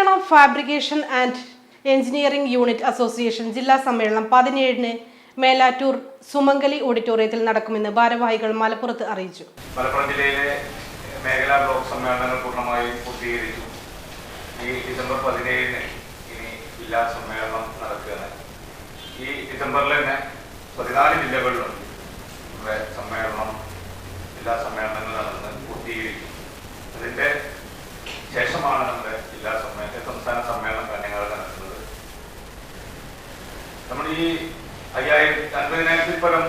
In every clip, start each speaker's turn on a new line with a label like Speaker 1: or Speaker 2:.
Speaker 1: Kerala fabrication and engineering unit association ജില്ലാ സമ്മേളനം പതിനേഴിന് മേലാറ്റൂർ സുമംഗലി ഓഡിറ്റോറിയത്തിൽ നടക്കുമെന്ന് ഭാരവാഹികൾ മലപ്പുറത്ത് അറിയിച്ചു.
Speaker 2: മലപ്പുറം ജില്ലയിലെ മേഖലാ ബ്ലോക്ക് സമ്മേളനങ്ങൾ പൂർണമായും പൂർത്തീകരിച്ചു. ഈ ഡിസംബർ പതിനേഴിന് ഇനി ജില്ലാ സമ്മേളനം നടക്കുകയാണ്. ഈ ഡിസംബറിൽ തന്നെ പതിനാല് ജില്ലകളിലും നമ്മുടെ സമ്മേളനം ജില്ലാ സമ്മേളനങ്ങൾ നടന്ന് പൂർത്തീകരിക്കും അതിന്റെ ശേഷമാണ് നമ്മുടെ ജില്ലാ സമ്മേളന സംസ്ഥാന സമ്മേളനം കാഞ്ഞങ്ങാട് നടക്കുന്നത് നമ്മൾ ഈ അയ്യായിരത്തി അൻപതിനായിരത്തിൽ പരം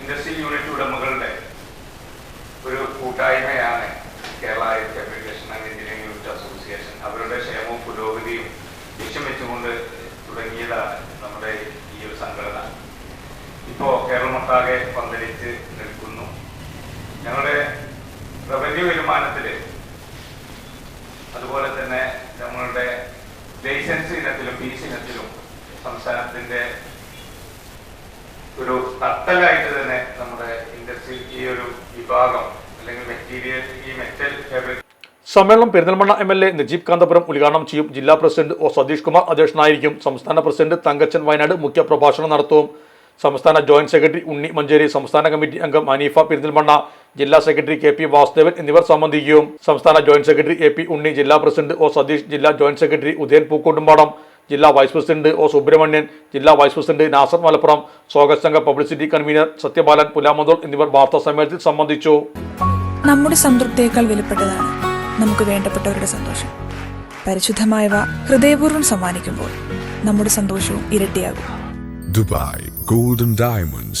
Speaker 2: ഇൻഡസ്ട്രിയൽ യൂണിറ്റ് ഉടമകളുടെ ഒരു കൂട്ടായ്മയാണ് Kerala communication and engineering unit association. അവരുടെ ക്ഷേമവും പുരോഗതിയും ലക്ഷ്യം വെച്ചുകൊണ്ട് തുടങ്ങിയതാണ് നമ്മുടെ ഈ ഒരു സംഘടന. ഇപ്പോൾ കേരളമൊട്ടാകെ പന്തലിച്ച് നിൽക്കുന്നു. ഞങ്ങളുടെ റവന്യൂ വരുമാനത്തിൽ അതുപോലെ തന്നെ നമ്മളുടെ ലൈസൻസ് ഇനത്തിലും ഫീസ് ഇനത്തിലും സംസ്ഥാനത്തിന്റെ ഒരു തട്ടലായിട്ട് തന്നെ നമ്മുടെ ഇൻഡസ്ട്രി ഈ ഒരു വിഭാഗം അല്ലെങ്കിൽ മെറ്റീരിയൽ ഈ മെറ്റൽ
Speaker 3: സമ്മേളനം Perinthalmanna M L A Najeeb Kanthapuram ഉദ്ഘാടനം ചെയ്യും. ജില്ലാ പ്രസിഡന്റ് ഒ സതീഷ് കുമാർ അധ്യക്ഷനായിരിക്കും. സംസ്ഥാന പ്രസിഡന്റ് തങ്കച്ചൻ വയനാട് മുഖ്യ പ്രഭാഷണം നടത്തും. സംസ്ഥാന ജോയിന്റ് സെക്രട്ടറി ഉണ്ണി മഞ്ചേരി സംസ്ഥാന കമ്മിറ്റി അംഗം അനീഫ പെരിന്തൽമണ്ണ ജില്ലാ സെക്രട്ടറി കെ പി വാസുദേവൻ എന്നിവർ സംബന്ധിക്കും. സംസ്ഥാന joint secretary A P Unni ജില്ലാ പ്രസിഡന്റ് ഒ സതീഷ് ജില്ലാ ജോയിന്റ് സെക്രട്ടറി ഉദയൻ പൂക്കോട്ടുംപാടം ജില്ലാ വൈസ് പ്രസിഡന്റ് ഒ സുബ്രഹ്മണ്യൻ ജില്ലാ വൈസ് പ്രസിഡന്റ് നാസർ മലപ്പുറം സ്വാഗത സംഘ പബ്ലിസിറ്റി കൺവീനർ സത്യബാലൻ പുലാമന്തോൾ എന്നിവർ വാർത്താ സമ്മേളനത്തിൽ സംബന്ധിച്ചു.
Speaker 4: നമ്മുടെ സംതൃപ്തിയേക്കാൾ വിലപ്പെട്ടതാണ് നമുക്ക് വേണ്ടപ്പെട്ടവരുടെ സന്തോഷം. പരിശുദ്ധമായവ ഹൃദയപൂർവം സമ്മാനിക്കുമ്പോൾ നമ്മുടെ സന്തോഷവും ഇരട്ടിയാകും.
Speaker 5: Dubai golden Diamonds,